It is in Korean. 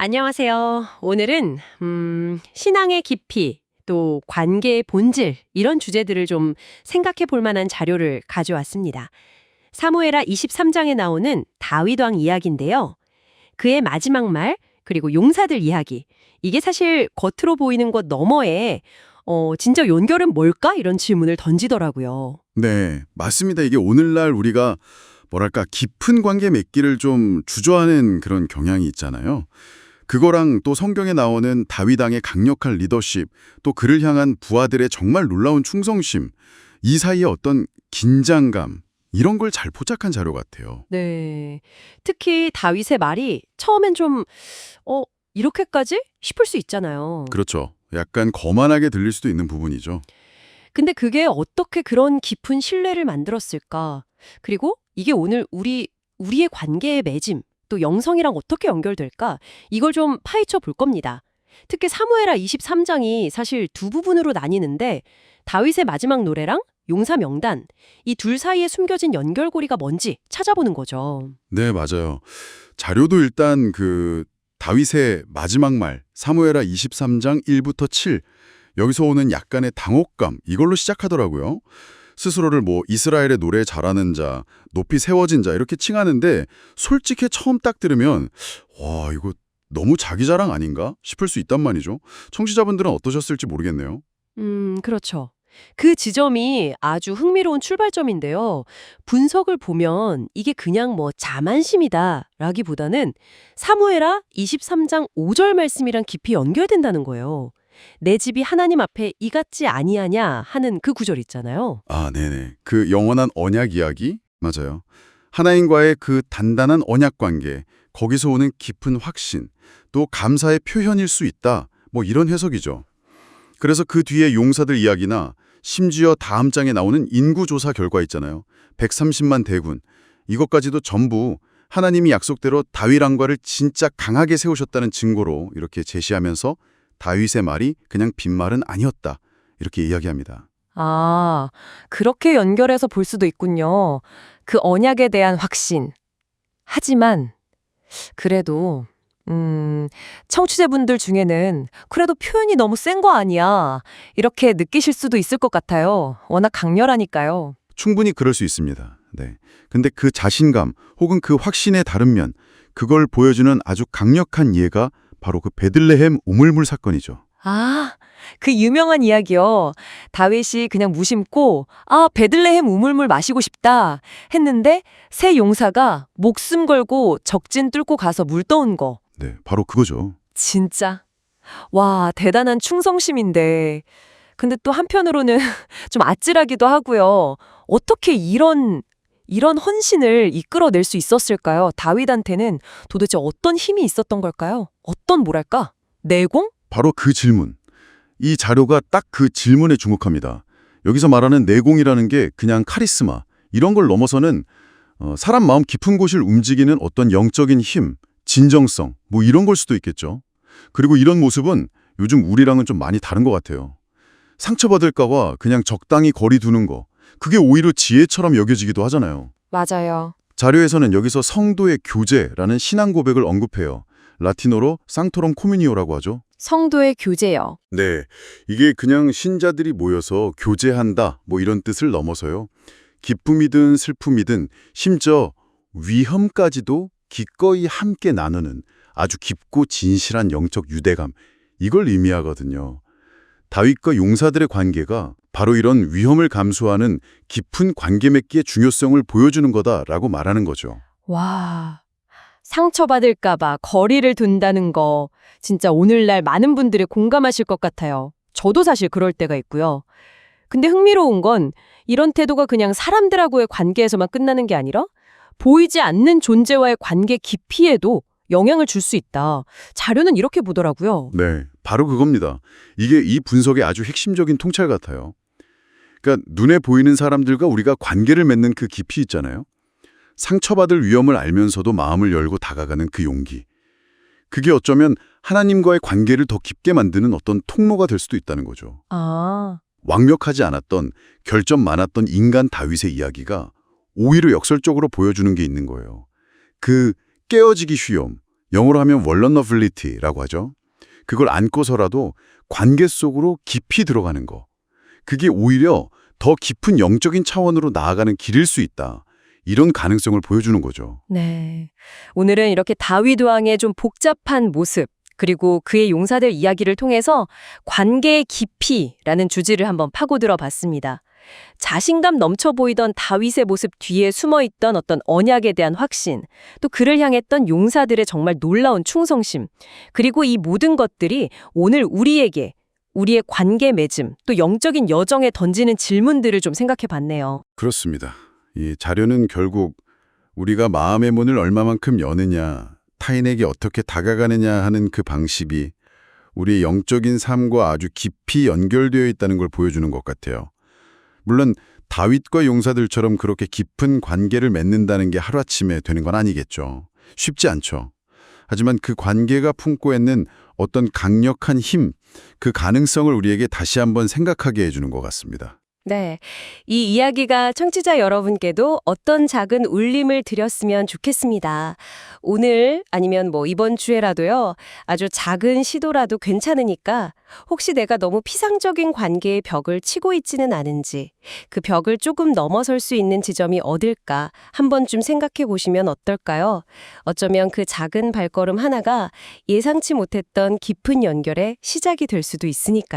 안녕하세요. 오늘은 음, 신앙의 깊이 또 관계의 본질 이런 주제들을 좀 생각해 볼 만한 자료를 가져왔습니다. 사무에라 23장에 나오는 다윗 왕 이야기인데요. 그의 마지막 말 그리고 용사들 이야기 이게 사실 겉으로 보이는 것 너머에 어, 진짜 연결은 뭘까 이런 질문을 던지더라고요. 네, 맞습니다. 이게 오늘날 우리가 뭐랄까 깊은 관계 맺기를 좀 주저하는 그런 경향이 있잖아요. 그거랑 또 성경에 나오는 다윗 왕의 강력한 리더십, 또 그를 향한 부하들의 정말 놀라운 충성심, 이 사이에 어떤 긴장감 이런 걸 잘 포착한 자료 같아요. 네. 특히 다윗의 말이 처음엔 좀 어, 이렇게까지 싶을 수 있잖아요. 그렇죠. 약간 거만하게 들릴 수도 있는 부분이죠. 근데 그게 어떻게 그런 깊은 신뢰를 만들었을까? 그리고 이게 오늘 우리 우리의 관계의 맺음 또 영성이랑 어떻게 연결될까? 이걸 좀 파헤쳐 볼 겁니다. 특히 사무엘하 23장이 사실 두 부분으로 나뉘는데 다윗의 마지막 노래랑 용사 명단 이 둘 사이에 숨겨진 연결고리가 뭔지 찾아보는 거죠. 네, 맞아요. 자료도 일단 그 다윗의 마지막 말 사무엘하 23장 1부터 7 여기서 오는 약간의 당혹감 이걸로 시작하더라고요. 스스로를 뭐 이스라엘의 노래 잘하는 자, 높이 세워진 자 이렇게 칭하는데 솔직히 처음 딱 들으면 와 이거 너무 자기 자랑 아닌가 싶을 수 있단 말이죠. 청취자분들은 어떠셨을지 모르겠네요. 음, 그렇죠. 그 지점이 아주 흥미로운 출발점인데요. 분석을 보면 이게 그냥 뭐 자만심이다 라기보다는 사무엘하 23장 5절 말씀이랑 깊이 연결된다는 거예요. 내 집이 하나님 앞에 이 같지 아니하냐 하는 그 구절 있잖아요. 아, 네네. 그 영원한 언약 이야기 맞아요. 하나님과의 그 단단한 언약 관계, 거기서 오는 깊은 확신, 또 감사의 표현일 수 있다. 뭐 이런 해석이죠. 그래서 그 뒤에 용사들 이야기나 심지어 다음 장에 나오는 인구조사 결과 있잖아요. 130만 대군. 이것까지도 전부 하나님이 약속대로 다윗 왕과를 진짜 강하게 세우셨다는 증거로 이렇게 제시하면서 다윗의 말이 그냥 빈말은 아니었다. 이렇게 이야기합니다. 아, 그렇게 연결해서 볼 수도 있군요. 그 언약에 대한 확신. 하지만, 그래도, 음, 청취자분들 중에는 그래도 표현이 너무 센 거 아니야. 이렇게 느끼실 수도 있을 것 같아요. 워낙 강렬하니까요. 충분히 그럴 수 있습니다. 네. 근데 그 자신감 혹은 그 확신의 다른 면, 그걸 보여주는 아주 강력한 예가 바로 그 베들레헴 우물물 사건이죠. 아, 그 유명한 이야기요. 다윗이 그냥 무심코 아, 베들레헴 우물물 마시고 싶다 했는데 새 용사가 목숨 걸고 적진 뚫고 가서 물 떠온 거. 네, 바로 그거죠. 진짜. 와, 대단한 충성심인데. 근데 또 한편으로는 좀 아찔하기도 하고요. 어떻게 이런 이런 헌신을 이끌어낼 수 있었을까요? 다윗한테는 도대체 어떤 힘이 있었던 걸까요? 어떤 뭐랄까? 내공? 바로 그 질문. 이 자료가 딱 그 질문에 주목합니다. 여기서 말하는 내공이라는 게 그냥 카리스마, 이런 걸 넘어서는 어, 사람 마음 깊은 곳을 움직이는 어떤 영적인 힘, 진정성, 뭐 이런 걸 수도 있겠죠. 그리고 이런 모습은 요즘 우리랑은 좀 많이 다른 것 같아요. 상처받을까 봐 그냥 적당히 거리 두는 거, 그게 오히려 지혜처럼 여겨지기도 하잖아요. 맞아요. 자료에서는 여기서 성도의 교제라는 신앙 고백을 언급해요. 라틴어로 상토롬 코미니오라고 하죠. 성도의 교제요. 네, 이게 그냥 신자들이 모여서 교제한다 뭐 이런 뜻을 넘어서요. 기쁨이든 슬픔이든 심지어 위험까지도 기꺼이 함께 나누는 아주 깊고 진실한 영적 유대감 이걸 의미하거든요. 다윗과 용사들의 관계가 바로 이런 위험을 감수하는 깊은 관계 맺기의 중요성을 보여주는 거다라고 말하는 거죠. 와. 상처받을까 봐 거리를 둔다는 거, 진짜 오늘날 많은 분들이 공감하실 것 같아요. 저도 사실 그럴 때가 있고요. 근데 흥미로운 건 이런 태도가 그냥 사람들하고의 관계에서만 끝나는 게 아니라 보이지 않는 존재와의 관계 깊이에도 영향을 줄 수 있다. 자료는 이렇게 보더라고요. 네, 바로 그겁니다. 이게 이 분석의 아주 핵심적인 통찰 같아요. 그러니까 눈에 보이는 사람들과 우리가 관계를 맺는 그 깊이 있잖아요. 상처받을 위험을 알면서도 마음을 열고 다가가는 그 용기. 그게 어쩌면 하나님과의 관계를 더 깊게 만드는 어떤 통로가 될 수도 있다는 거죠. 아, 완벽하지 않았던, 결점 많았던 인간 다윗의 이야기가 오히려 역설적으로 보여주는 게 있는 거예요. 그 깨어지기 쉬움, 영어로 하면 vulnerability라고 하죠. 그걸 안고서라도 관계 속으로 깊이 들어가는 거. 그게 오히려 더 깊은 영적인 차원으로 나아가는 길일 수 있다. 이런 가능성을 보여주는 거죠. 네. 오늘은 이렇게 다윗 왕의 좀 복잡한 모습, 그리고 그의 용사들 이야기를 통해서 관계의 깊이라는 주제를 한번 파고들어 봤습니다. 자신감 넘쳐 보이던 다윗의 모습 뒤에 숨어 있던 어떤 언약에 대한 확신, 또 그를 향했던 용사들의 정말 놀라운 충성심, 그리고 이 모든 것들이 오늘 우리에게 우리의 관계 맺음, 또 영적인 여정에 던지는 질문들을 좀 생각해 봤네요. 그렇습니다. 이 자료는 결국 우리가 마음의 문을 얼마만큼 여느냐, 타인에게 어떻게 다가가느냐 하는 그 방식이 우리의 영적인 삶과 아주 깊이 연결되어 있다는 걸 보여주는 것 같아요. 물론 다윗과 용사들처럼 그렇게 깊은 관계를 맺는다는 게 하루아침에 되는 건 아니겠죠. 쉽지 않죠. 하지만 그 관계가 품고 있는 어떤 강력한 힘, 그 가능성을 우리에게 다시 한번 생각하게 해주는 것 같습니다. 네. 이 이야기가 청취자 여러분께도 어떤 작은 울림을 드렸으면 좋겠습니다. 오늘 아니면 뭐 이번 주에라도요. 아주 작은 시도라도 괜찮으니까 혹시 내가 너무 피상적인 관계의 벽을 치고 있지는 않은지 그 벽을 조금 넘어설 수 있는 지점이 어딜까 한 번쯤 생각해 보시면 어떨까요? 어쩌면 그 작은 발걸음 하나가 예상치 못했던 깊은 연결의 시작이 될 수도 있으니까요.